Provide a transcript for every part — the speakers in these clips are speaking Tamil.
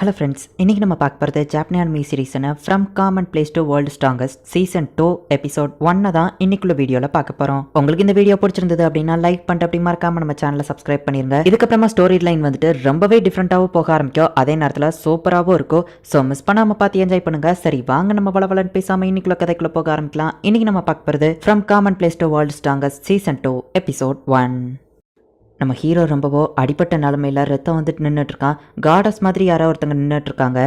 ஹலோ ஃப்ரெண்ட்ஸ் இன்றைக்கி நம்ம பார்க்க போகிறது ஜாப்னியான் மீ சீரீஸனை from common place to world strongest season two episode ஒன்னை தான் இன்னைக்குள்ள வீடியோவில் பார்க்க போகிறோம் உங்களுக்கு இந்த வீடியோ பிடிச்சிருந்தது அப்படின்னா லைக் பண்ணிட்டு அப்படி மறக்காம நம்ம சேனலை சப்ஸ்கிரைப் பண்ணிருங்க. இதுக்கப்புறமா ஸ்டோரி லைன் வந்துட்டு ரொம்பவே டிஃப்ரெண்ட்டாகவும் போக ஆரம்பிக்கும். அதே நேரத்தில் சூப்பராகவும் இருக்கும். ஸோ மிஸ் பண்ணாமல் பார்த்து என்ஜாய் பண்ணுங்க. சரி வாங்க நம்ம வளவலன்னு பேசாமல் இன்னைக்குள்ள கதைக்குள்ள போக ஆரம்பிக்கலாம். இன்னைக்கு நம்ம பார்க்க போகிறது from common place to world strongest season two episode one நம்ம ஹீரோ ரொம்பவோ அடிப்பட்ட நிலமையில ரத்தம் வந்துட்டு நின்றுட்டுருக்கான் காடஸ் மாதிரி யாரோ ஒருத்தங்க நின்றுட்டுருக்காங்க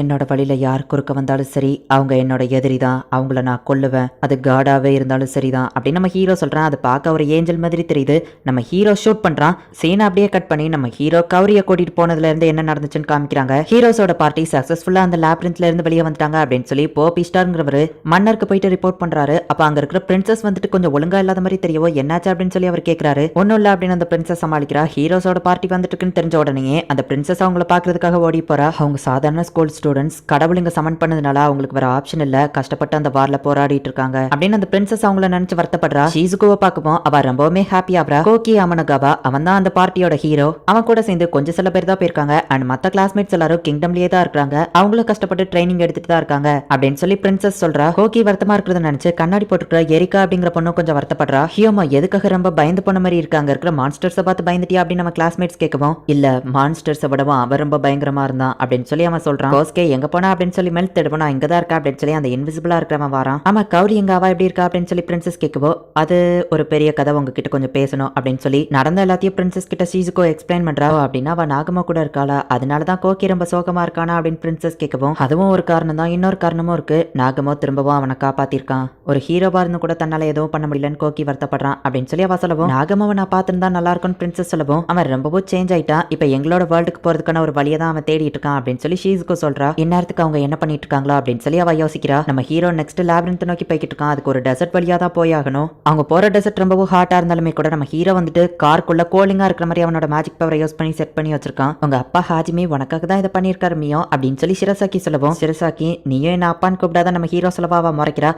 என்னோட வழியில் யார் குறுக்க வந்தாலும் சரி அவங்க என்னோட எதிரி தான் அவங்கள நான் கொல்லுவேன் அது காடாகவே இருந்தாலும் சரி தான் அப்படின்னு நம்ம ஹீரோ சொல்கிறான் அது பார்க்க ஒரு ஏஞ்சல் மாதிரி தெரியுது. நம்ம ஹீரோ ஷூட் பண்ணுறான் சீனை அப்படியே கட் பண்ணி நம்ம ஹீரோ கவரியை கூட்டிட்டு போனதுலேருந்து என்ன நடந்துச்சுன்னு காமிக்கிறாங்க. ஹீரோஸோட பார்ட்டி சக்ஸஸ்ஃபுல்லாக அந்த லேப்ரின்ஸ்ல இருந்து வெளியே வந்துட்டாங்க அப்படின்னு சொல்லி போபி ஸ்டார்ங்கிறவர் மன்னருக்கு போயிட்டு ரிப்போர்ட் பண்ணுறாரு அப்போ அங்கே இருக்கிற பிரின்சஸ் வந்துட்டு கொஞ்சம் ஒழுங்காக இல்லாத மாதிரி தெரியவோ என்னாச்சு அப்படின்னு சொல்லி அவர் கேட்குறாரு ஒன்றும் இல்லை அப்படின்னு அந்த பிரின்சஸ் சமாளிக்கிறா. ஹீரோஸோட பார்ட்டி வந்துட்டு இருக்குன்னு தெரிஞ்ச உடனே அந்த பிரின்சஸ் அவங்கள பார்க்கறதுக்காக ஓடி போகிறா அவங்க சாதாரண ஸ்கூல் ஸ்டூடெண்ட்ஸ் கடவுள் இங்க சமன் பண்ணதுனால அவங்களுக்கு வேற ஆப்ஷன் இல்ல. கஷ்டப்பட்டு அந்த வார்ல போராடிட்டு இருக்காங்க. அப்படின்னு அந்த பிரின்சஸ் அவங்கள நினைச்சு வருத்தப்படுறா. ஷீசுகுவை பார்க்கவும் அவ ரொம்பவுமே ஹாப்பி ஆகுறா. கோகி அமனகாவா அவன் தான் அந்த பார்ட்டியோட ஹீரோ அவன் கூட சேர்ந்து கொஞ்சம் சில பேர் தான் போயிருக்காங்க. அண்ட் மத்த கிளாஸ்மேட்ஸ் எல்லாரும் கிங்டம்லயே தான் இருக்காங்க அவங்களும் கஷ்டப்பட்டு ட்ரைனிங் எடுத்துட்டு தான் இருக்காங்க. அப்படின்னு சொல்லி பிரின்சஸ் சொல்றா. கோகி வருத்தமா இருக்கிறத நினைச்சு கண்ணாடி போட்டுக்கிற எரிக்கா அப்படிங்கிற பொண்ணும் கொஞ்சம் வருத்தப்படுறா. ஹியோமா எதுக்காக ரொம்ப பயந்து போன மாதிரி இருக்காங்க? இருக்கிற மான்ஸ்டர்ஸை பார்த்து பயந்துட்டியா அப்படின்னு நம்ம கிளாஸ்மேட்ஸ் கேட்கவும் இல்ல மான்ஸ்டர்ஸை விடவும் அவன் ரொம்ப பயங்கரமா இருந்தான். அப்படின்னு சொல்லி அவன் சொல்றான். கோஸ்கே எங்க போனா? அப்படின்னு சொல்லி மெல்த் எடுப்போம் நான் இங்க தான் இருக்கா அப்படின்னு சொல்லி அந்த இன்விசிபிளா இருக்கிறவன் வாரான். ஆமா கௌரி எங்க அவா எப்படி இருக்கா? அப்படின்னு சொல்லி பிரின்சஸ் கேட்கவோ அது ஒரு பெரிய கதை உங்ககிட்ட கொஞ்சம் பேசணும் அப்படின்னு சொல்லி நடந்த எல்லாத்தையும் பிரின்சஸ் கிட்ட சீசுக்கோ எக்ஸ்பிளைன் பண்றாவோ அப்படின்னா அவ நாகமா கூட இருக்காளா? அதனால தான் ரொம்ப சோகமா இருக்கானா? அப்படின்னு பிரின்சஸ் கேட்கவும் அதுவும் ஒரு காரணம் தான் இன்னொரு காரணமும் இருக்கு. நாகமோ திரும்பவும் அவனை காப்பாத்திருக்கான். ஒரு ஹீரோவா இருந்து கூட தன்னால எதுவும் பண்ண முடியலன்னு கோக்கி வருத்தப்படுறான் அப்படின்னு சொல்லி அவ சொல்லவும் நாகமாவை நான் பார்த்துருந்தா நல்லா இருக்கும்னு பிரின்சஸ் சொல்லவும் அவன் ரொம்பவும் சேஞ்ச் ஆயிட்டான் இப்போ எங்களோட வேர்ல்டுக்கு போறதுக்கான ஒரு வழியை தான் அவன் தேடிட்டு இருக்கான் அப்படின்னு சொல்லி ஷீஸுக்கு சொல்றா. இந்நேரத்துக்கு அவங்க என்ன பண்ணிட்டு இருக்காங்களா? அப்படின்னு சொல்லி அவ யோசிக்கிறா. நம்ம ஹீரோ நெக்ஸ்ட் லேப்ரின்த் நோக்கி போய்கிட்டு இருக்கான் அதுக்கு ஒரு டெசர்ட் வழியா தான் போயாகணும் அவங்க போற டெசர்ட் ரொம்பவும் ஹாட்டா இருந்தாலுமே கூட நம்ம ஹீரோ வந்துட்டு கார்க்குள்ள கோலிங்கா இருக்கிற மாதிரி அவனோட மேஜிக் பவரை யூஸ் பண்ணி செட் பண்ணி வச்சிருக்கான். உங்க அப்பா ஹாஜிமே உனக்காக தான் இதை பண்ணியிருக்காரு மியோ அப்படின்னு சொல்லி சிரசாக்கி சொல்லவும். சிரசாக்கி நீயும் என்ன அப்பான்னு கூப்பிடாத நம்ம ஹீரோ சொல்லவா? அவ முறைக்கிறா.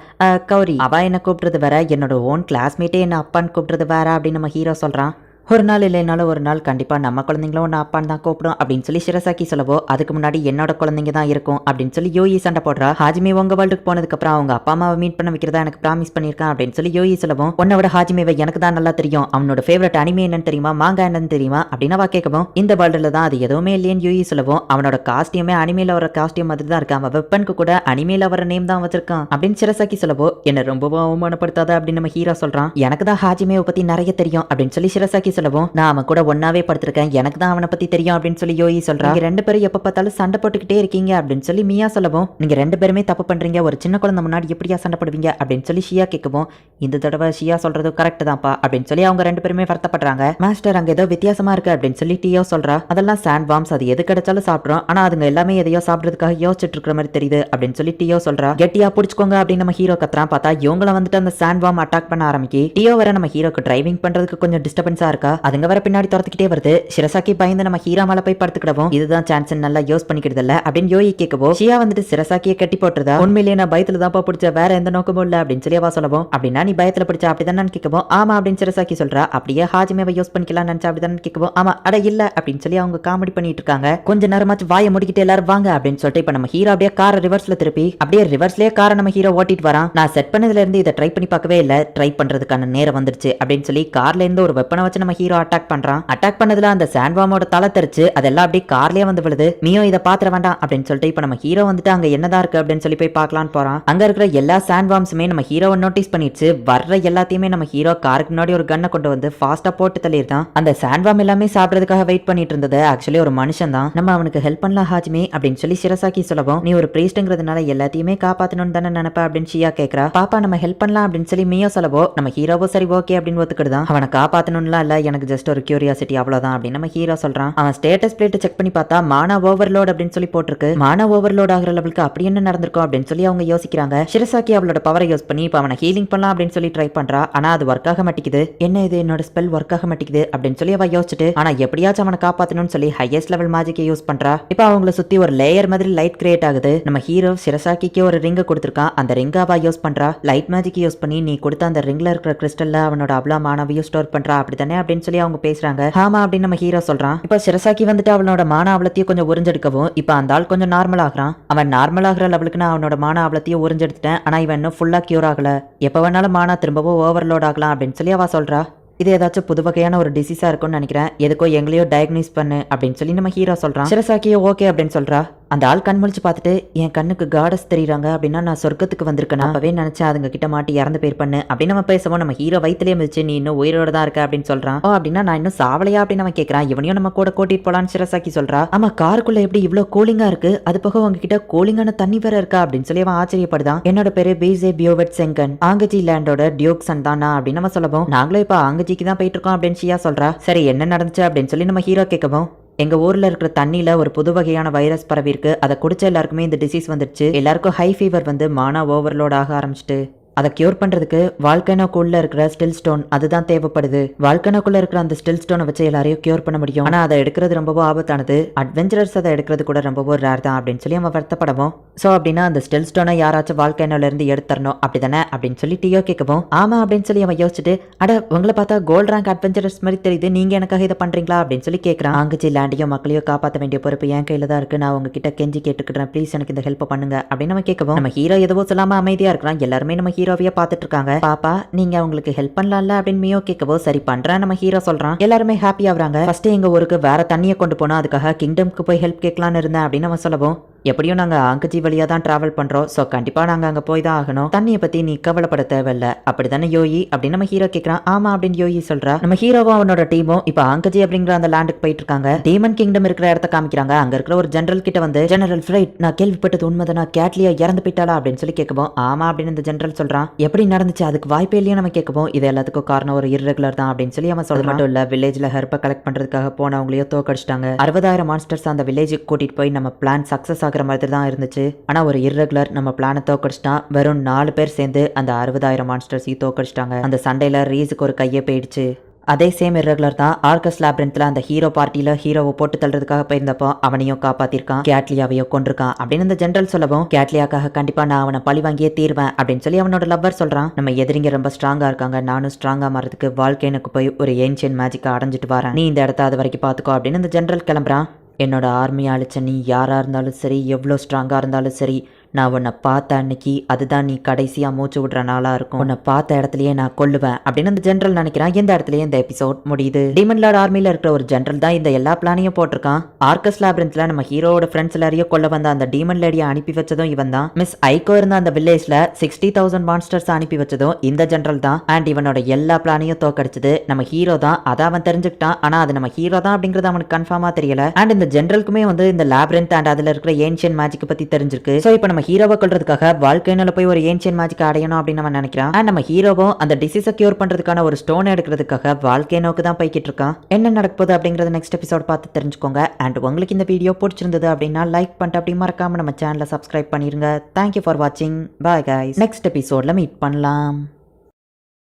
சாரி அவ என்ன கூப்பிடுறது வேற என்னோட ஓன் கிளாஸ்மேட்டே என்ன அப்பான்னு கூப்பிடுறது வேற அப்படின்னு நம்ம ஹீரோ சொல்றான். ஒரு நாள் இல்லைனாலும் ஒரு நாள் கண்டிப்பாக நம்ம குழந்தைங்களும் ஒன்று அப்பான்னு தான் கூப்பிடும் அப்படின்னு சொல்லி சிரசாக்கி சொல்லவோ அதுக்கு முன்னாடி என்னோட குழந்தைங்க தான் இருக்கும் அப்படின்னு சொல்லி யோகி சண்டை போடுறா. ஹாஜிமே உங்க வேர்ல்டுக்கு போனதுக்கப்புறம் அவங்க அப்பா அம்மாவை மீட் பண்ண வைக்கிறதா எனக்கு ப்ராமிஸ் பண்ணியிருக்கான் அப்படின்னு சொல்லி யோகி சொல்லவும் உன்னை விட ஹாஜிமேவை எனக்கு தான் நல்லா தெரியும். அவனோட ஃபேவரட் அனிமே என்னன்னு தெரியுமா? மாங்கா என்னன்னு தெரியுமா? அப்படின்னு அவ கேட்கவும் இந்த வேர்ல்டில் தான் அது எதுவுமே இல்லையன்னு யோகி சொல்லவும் அவனோட காஸ்டியூமே அனிமேல வர காஸ்டியூம் மாதிரி தான் இருக்கான். அவன் வெப்பனுக்கு கூட அனிமேல வர நேம் தான் வச்சிருக்கான். அப்படின்னு சிரசாக்கி சொல்லவோ என்ன ரொம்பவும் அவமானப்படுத்தாத அப்படின்னு நம்ம ஹீரோ சொல்றான். எனக்கு தான் ஹாஜிமேவை பத்தி நிறைய தெரியும் அப்படின்னு சொல்லி சிரசாக்கி சொல்லவும் நான் அவன் கூட ஒன்னாவே படுத்திருக்கேன். எனக்கு தான் அவனை பத்தி தெரியும் அப்படின்னு சொல்லி யோகி சொல்றான் நீங்க ரெண்டு பேரும் எப்ப பார்த்தாலும் சண்டை போட்டுக்கிட்டே இருக்கீங்க அப்படின்னு சொல்லி மியா சொல்லவும் நீங்க ரெண்டு பேருமே தப்பு பண்றீங்க. ஒரு சின்ன குழந்தை முன்னாடி எப்படியா சண்டை போடுவீங்க? அப்படின்னு சொல்லி ஷியா கேட்கவும் இந்த தடவை ஷியா சொல்றது கரெக்ட் தான்ப்பா அப்படின்னு சொல்லி அவங்க ரெண்டு பேருமே வருத்தப்படுறாங்க. மாஸ்டர் அங்க ஏதோ வித்தியாசமா இருக்கு அப்படின்னு சொல்லி டீயோ சொல்றா. அதெல்லாம் சாண்ட் பாம்ஸ் அது எது கிடைச்சாலும் சாப்பிடுறோம். ஆனா அதுங்க எல்லாமே எதையோ சாப்பிடுறதுக்காக யோசிச்சுட்டு இருக்கிற மாதிரி தெரியுது அப்படின்னு சொல்லி டியோ சொல்றா. கெட்டியா புடிச்சுக்கோங்க அப்படின்னு நம்ம ஹீரோ கத்துறான். பார்த்தா இவங்கள வந்துட்டு அந்த சாண்ட் பாம் அட்டாக் பண்ண ஆரம்பிக்கி டியோ வர நம்ம ஹீரோக்கு டிரைவிங் பண்றதுக்கு கொஞ்சம் டிஸ்டர்பன்ஸா இருக்கா? அதுங்க வர பின்னாடி துரத்துக்கிட்டே வருது. சிரசாக்கி பயந்து நம்ம ஹீரா மேல போய் படுத்துக்கிடவும். இதுதான் சான்ஸ் நல்லா யூஸ் பண்ணிக்கிறது இல்ல அப்படின்னு யோகி கேட்கவோ ஷியா வந்துட்டு சிரசாக்கிய கட்டி போட்டுறதா? உண்மையிலேயே நான் பயத்துல தான் பிடிச்ச வேற எந்த நோக்கமும் இல்ல அப்படின்னு சொல்லி அவ சொல்லவும். அப்படின்னா நீ பயத்துல பிடிச்ச அப்படிதான் நான் கேட்கவும் ஆமா அப்படின்னு சிரசாக்கி சொல்றா. அப்படியே ஹாஜிமேவை யூஸ் பண்ணிக்கலாம் நினைச்சா அப்படிதான் கேட்கவும் ஆமா அட இல்ல அப்படின்னு சொல்லி அவங்க காமெடி பண்ணிட்டு இருக்காங்க. கொஞ்ச நேரமாச்சு வாயை முடிக்கிட்டு எல்லாரும் வாங்க அப்படின்னு சொல்லிட்டு இப்ப நம்ம ஹீரோ அப்படியே காரை ரிவர்ஸ்ல திருப்பி அப்படியே ரிவர்ஸ்லயே காரை நம்ம ஹீரோ ஓட்டிட்டு வரான். நான் செட் பண்ணதுல இருந்து இதை ட்ரை பண்ணி பார்க்கவே இல்ல. ட்ரை பண்றதுக்கான நேரம் வந்துருச்சு அப்படின்னு சொல்லி கார்ல இருந்து ஒரு வெப்பனை வச்சு நம்ம ஹீரோ அட்டாக் பண்றான். அட்டாக் பண்ணதுல அந்த சாண்ட்வாமோட தலை தெரிச்சு அதெல்லாம் அப்படியே கார்லயே வந்து விழுது. மியோ இதை பாத்திர வேண்டாம் அப்படின்னு சொல்லிட்டு இப்ப நம்ம ஹீரோ வந்துட்டு அங்க என்னதான் இருக்கு அப்படின்னு சொல்லி போய் பார்க்கலான்னு போறான். அங்க இருக்கிற எல்லா சாண்ட்வாம்ஸுமே நம்ம ஹீரோவை நோட்டீஸ் பண்ணிடுச்சு. வர்ற எல்லாத்தையுமே நம்ம ஹீரோ காருக்கு முன்னாடி ஒரு கன்னை கொண்டு வந்து ஃபாஸ்டா போட்டு தள்ளியிருந்தான் அந்த சாண்ட்வாம் எல்லாமே சாப்பிடறதுக்காக வெயிட் பண்ணிட்டு இருந்தது. ஆக்சுவலி ஒரு மனுஷன் தான். நம்ம அவனுக்கு ஹெல்ப் பண்ணலாம் ஹாஜ்மி அப்படின்னு சொல்லி சிரசாக்கி சொல்லவும் நீ ஒரு பிரீஸ்ட்ங்கிறதுனால எல்லாத்தையுமே காப்பாத்தணும்னு தானே நினைப்ப? அப்படின்னு ஷியா கேக்குறா. பாப்பா நம்ம ஹெல்ப் பண்ணலாம் அப்படின்னு சொல்லி மியோ சொல்லவோ நம்ம ஹீரோவோ சரி ஓகே அப்படின்னு ஒத்துக்கிடுதான். அவனை காப்பாத்தணும்லாம் இல்ல எனக்கு ஜஸ்ட் ஒரு கியூரியாசிட்டி அவ்வளவுதான் அப்படின்னு நம்ம ஹீரோ சொல்றான். அவன் ஸ்டேட்டஸ் பிளேட் செக் பண்ணி பார்த்தா மானா ஓவர்லோட் அப்படின்னு சொல்லி போட்டிருக்கு. மானா ஓவர்லோட் ஆகிற லெவலுக்கு அப்படி என்ன நடந்திருக்கும் அப்படின்னு சொல்லி அவங்க யோசிக்கிறாங்க. சிரசாக்கி அவளோட பவரை யூஸ் பண்ணி இப்போ அவனை ஹீலிங் பண்ணலாம் அப்படின்னு சொல்லி ட்ரை பண்றா. ஆனா அது ஒர்க் ஆக மாட்டேங்குது. என்ன இது? என்னோட ஸ்பெல் ஒர்க் ஆக மாட்டேங்குது அப்படின்னு சொல்லி அவ யோசிச்சுட்டு ஆனா எப்படியாச்சும் அவனை காப்பாத்தணும்னு சொல்லி ஹையஸ்ட் லெவல் மேஜிக்கை யூஸ் பண்றா. இப்போ அவங்கள சுத்தி ஒரு லேயர் மாதிரி லைட் கிரியேட் ஆகுது. நம்ம ஹீரோ சிரசாக்கிக்கு ஒரு ரிங்க கொடுத்துருக்கான். அந்த ரிங்க அவ யூஸ் பண்றா. லைட் மேஜிக் யூஸ் பண்ணி நீ கொடுத்த அந்த ரிங்ல இருக்கிற கிறிஸ்டல்ல அவனோட அவ்வளோ மாணவியும் ஸ்டோர் பண்றா. அப்படித்தானே அப்படின்னு சொல்லி அவங்க பேசுறாங்க. ஆமா அப்படின்னு நம்ம ஹீரோ சொல்றான். இப்ப சிரசாக்கி வந்துட்டு அவனோட மான அவலத்தையும் கொஞ்சம் உறிஞ்செடுக்கவும் இப்ப அந்த ஆள் கொஞ்சம் நார்மல் ஆகுறான். அவன் நார்மல் ஆகுற லெவலுக்கு நான் அவனோட மான அவலத்தையும் உறிஞ்செடுத்துட்டேன். ஆனா இவன் இன்னும் ஃபுல்லா கியூர் ஆகல. எப்ப வேணாலும் மானா திரும்பவும் ஓவர்லோட் ஆகலாம் அப்படின்னு சொல்லி அவ சொல்றா. இது ஏதாச்சும் புது வகையான ஒரு டிசீஸா இருக்கும்னு நினைக்கிறேன். எதுக்கோ எங்களையோ டயக்னைஸ் பண்ணு அப்படின்னு சொல்லி நம்ம ஹீரோ சொல்றான். சிரசாக்கியோ ஓகே அப்படின்னு சொல்றா. அந்த ஆள் கண் முழிச்சு பார்த்துட்டு என் கண்ணுக்கு காடஸ் தெரியுறாங்க அப்படின்னா நான் சொர்க்கத்துக்கு வந்திருக்கேன்? அப்பவே நினைச்சேன் அதுங்க கிட்ட மாட்டி இறந்து பேர் பண்ணு. அப்படின்னு நம்ம பேசவும். நம்ம ஹீரோ வயிற்றுலேயே மிதிச்சு நீ இன்னும் உயிரோட தான் இருக்க அப்படின்னு சொல்றான். ஓ அப்படின்னா நான் இன்னும் சாவலையா? அப்படின்னு அவன் கேட்கறான் இவனையும் நம்ம கூட கூட்டிட்டு போலான்னு சிரசாக்கி சொல்றா. ஆமா காருக்குள்ள எப்படி இவ்வளோ கூலிங்கா இருக்கு? அது போக உங்ககிட்ட கூலிங்கான தண்ணி வேற இருக்கா? அப்படின்னு சொல்லி அவன் ஆச்சரியப்படுதான். என்னோட பேரு பிஜே பியோவெட் செங்கன் ஆங்கஜி லேண்டோட டியூக் சன் அப்படின்னு நம்ம சொல்லவும். நாங்களும் இப்போ ஆங்கஜிக்கு தான் போயிட்டு இருக்கோம் அப்படின்னு ஷியா சொல்றா. சரி என்ன நடந்துச்சு? அப்படின்னு சொல்லி நம்ம ஹீரோ கேட்கவும். எங்கள் ஊரில் இருக்கிற தண்ணியில் ஒரு புது வகையான வைரஸ் பரவிருக்கு அதை குடிச்ச எல்லாருக்குமே இந்த டிசீஸ் வந்துடுச்சு. எல்லாருக்கும் ஹை ஃபீவர் வந்து மானா ஓவர்லோட் ஆக ஆரம்பிச்சிட்டு. அதை கியூர் பண்ணுறதுக்கு வால்கனோக்குள்ளே இருக்கிற ஸ்டில் ஸ்டோன் அதுதான் தேவைப்படுது. வால்கனோக்குள்ளே இருக்கிற அந்த ஸ்டில் ஸ்டோனை வச்சு எல்லாரையும் கியூர் பண்ண முடியும். ஆனால் அதை எடுக்கிறது ரொம்பவும் ஆபத்தானது. அட்வென்ச்சரர்ஸ் அதை எடுக்கிறது கூட ரொம்பவும் ரேர் தான் அப்படின்னு சொல்லி அவன் வருத்தப்படவும். ஸோ அப்படின்னா அந்த ஸ்டில் ஸ்டோனை யாராச்சும் வால்கனோலேருந்து இருந்து அப்படி தானே அப்படின்னு சொல்லி டீயோ கேட்கவும். ஆமாம் அப்படின்னு சொல்லி அவன் யோசிச்சுட்டு அட உங்களை பார்த்தா கோல்ட் ரேங்க் அட்வென்ச்சரஸ் மாதிரி தெரியுது. நீங்கள் எனக்காக இதை பண்ணுறீங்களா அப்படின்னு சொல்லி கேட்குறான். அங்கச்சி லேண்டையும் மக்களையும் காப்பாற்ற வேண்டிய பொறுப்பு என் கையில் தான் இருக்குது நான் உங்ககிட்ட கெஞ்சி கேட்டுக்கிறேன் ப்ளீஸ் எனக்கு இந்த ஹெல்ப் பண்ணுங்க அப்படின்னு நம்ம கேட்கவும். நம்ம ஹீரோ எதுவோ சொல்லாம அமைதியாக இருக்கிறான். எல்லாருமே நம்ம ஹீரோ ஹீரோவையே பார்த்துட்டு இருக்காங்க பாப்பா நீங்க அவங்களுக்கு ஹெல்ப் பண்ணலாம்ல அப்படின்னு மியோ கேட்கவோ சரி பண்றேன் நம்ம ஹீரோ சொல்றான். எல்லாருமே ஹாப்பி ஆகுறாங்க ஃபர்ஸ்ட் எங்க ஊருக்கு வேற தண்ணியை கொண்டு போனா அதுக்காக கிங்டம்க்கு போய் ஹெல்ப் கேட்கலான்னு இருந்தேன் அப்படின்னு அவன் சொல்லவும் எப்படியும் நாங்க ஆங்கஜி வழியா தான் டிராவல் பண்றோம். ஸோ கண்டிப்பா நாங்க அங்க போய் தான் ஆகணும். தண்ணியை பத்தி நீ கவலைப்பட தேவையில்ல. அப்படிதானே யோயி? அப்படின்னு நம்ம ஹீரோ கேட்கறான் ஆமா அப்படின்னு யோயி சொல்றா. நம்ம ஹீரோவும் அவனோட டீமும் இப்போ ஆங்கஜி அப்படிங்கிற அந்த லேண்டுக்கு போயிட்டு இருக்காங்க. டீமன் கிங்டம் இருக்கிற இடத்த காமிக்கிறாங்க. அங்க இருக்கிற ஒரு ஜெனரல் கிட்ட வந்து ஜெனரல் ஃப்ரைட் நான் கேள்விப்பட்டது உண்மைதானா. கேட்லியா இறந்து போயிட்டாளா? அப்படின்னு சொல்லி கேட்கவும் ஆமா அப்படின்னு இந்த ஜெனரல் சொல்றான். எப்படி நடந்துச்சு? அதுக்கு வாய்ப்பே இல்லையா நம்ம கேட்கவும் இது எல்லாத்துக்கும் காரணம் ஒரு irregular தான் அப்படின்னு சொல்லி அவன் சொல்றது மட்டும் இல்ல. வில்லேஜ்ல ஹெர்ப்பை கலெக்ட் பண்றதுக்காக போனவங்களையோ தோக்கடிச்சிட்டாங்க. அறுபதாயிரம் மான்ஸ்டர்ஸ் அந்த வில்லேஜுக்கு கூட்டிட்டு போய் நம்ம பிளான் சக்சஸ் பார்க்குற மாதிரி தான் இருந்துச்சு. ஆனா ஒரு இர்ரெகுலர் நம்ம பிளானை தோக்கடிச்சிட்டான் வெறும் நாலு பேர் சேர்ந்து அந்த அறுபதாயிரம் மான்ஸ்டர்ஸையும் தோக்கடிச்சிட்டாங்க. அந்த சண்டையில ரீஸுக்கு ஒரு கையே போயிடுச்சு. அதே சேம் இர்ரெகுலர் தான் ஆர்கஸ் லேப்ரின்த்ல அந்த ஹீரோ பார்ட்டியில ஹீரோவை போட்டு தள்ளுறதுக்காக போயிருந்தப்போ அவனையும் காப்பாத்திருக்கான் கேட்லியாவையோ கொண்டிருக்கான் அப்படின்னு இந்த ஜென்ரல் சொல்லவும் கேட்லியாக்காக கண்டிப்பா நான் அவனை பழி வாங்கியே தீர்வேன் அப்படின்னு சொல்லி அவனோட லவ்வர் சொல்றான். நம்ம எதிரிங்க ரொம்ப ஸ்ட்ராங்கா இருக்காங்க நானும் ஸ்ட்ராங்கா மாறதுக்கு வாழ்க்கைனுக்கு போய் ஒரு ஏன்ஷியன் மேஜிக்கை அடைஞ்சிட்டு வரேன். நீ இந்த இடத்த அது வரைக்கும் பாத்துக்கோ அப்படின்னு இந்த ஜென்ரல் கிளம்புறான். என்னோட ஆர்மி அழிச்ச நீ யாராக இருந்தாலும் சரி எவ்வளோ ஸ்ட்ராங்காக இருந்தாலும் சரி நான் உன்னை பார்த்த அன்னைக்கு அதுதான் நீ கடைசியாக மூச்சு விடுற நாளாக இருக்கும். உன்னை பார்த்த இடத்துலயே நான் கொள்ளுவேன் அப்படின்னு அந்த ஜென்ரல் நினைக்கிறான். இந்த இடத்துலயே இந்த எபிசோட் முடியுது? டீமன் லார்ட் ஆர்மியில் இருக்கிற ஒரு ஜென்ரல் தான் இந்த எல்லா பிளானையும் போட்டிருக்கான். ஆர்கஸ் லேப்ரின்த்ல நம்ம ஹீரோவோட ஃப்ரெண்ட்ஸ் எல்லாரையும் கொள்ள வந்த அந்த டீமன் லேடியை அனுப்பி வச்சதும் இவன் தான். மிஸ் ஐகோ இருந்த அந்த வில்லேஜ்ல சிக்ஸ்டி தௌசண்ட் மான்ஸ்டர்ஸ் அனுப்பி வச்சதும் இந்த ஜென்ரல் தான். அண்ட் இவனோட எல்லா பிளானையும் தோக்கடிச்சது நம்ம ஹீரோ தான். அதை அவன் தெரிஞ்சுக்கிட்டான். ஆனா அது நம்ம ஹீரோ தான் அப்படிங்கிறது அவனுக்கு கன்ஃபார்மா தெரியல. அண்ட் இந்த ஜென்ரலுக்குமே வந்து இந்த லேப்ரின்த் அண்ட் அதுல இருக்கிற ஏன்ஷியன் மேஜிக் பத்தி தெரிஞ்சிருக்கு. ஸோ இப்போ நம்ம நம்ம ஹீரோவை கொள்றதுக்காக வாழ்க்கையில போய் ஒரு ஏன்ஷியன் மேஜிக் அடையணும் அப்படின்னு நம்ம நினைக்கிறான் அண்ட் நம்ம ஹீரோவும் அந்த டிசீஸை கியூர் பண்றதுக்கான ஒரு ஸ்டோன் எடுக்கிறதுக்காக வாழ்க்கை நோக்கு தான் போய்கிட்டு இருக்கான். என்ன நடக்குது அப்படிங்கறத நெக்ஸ்ட் எபிசோட் பார்த்து தெரிஞ்சுக்கோங்க. அண்ட் உங்களுக்கு இந்த வீடியோ பிடிச்சிருந்தது அப்படின்னா லைக் பண்ணிட்டு அப்படி மறக்காம நம்ம சேனலை சப்ஸ்கிரைப் பண்ணிருங்க. தேங்க்யூ ஃபார் வாட்சிங் பாய் கைஸ் நெக்ஸ்ட் எபிசோட்ல மீட் பண்ணலாம்.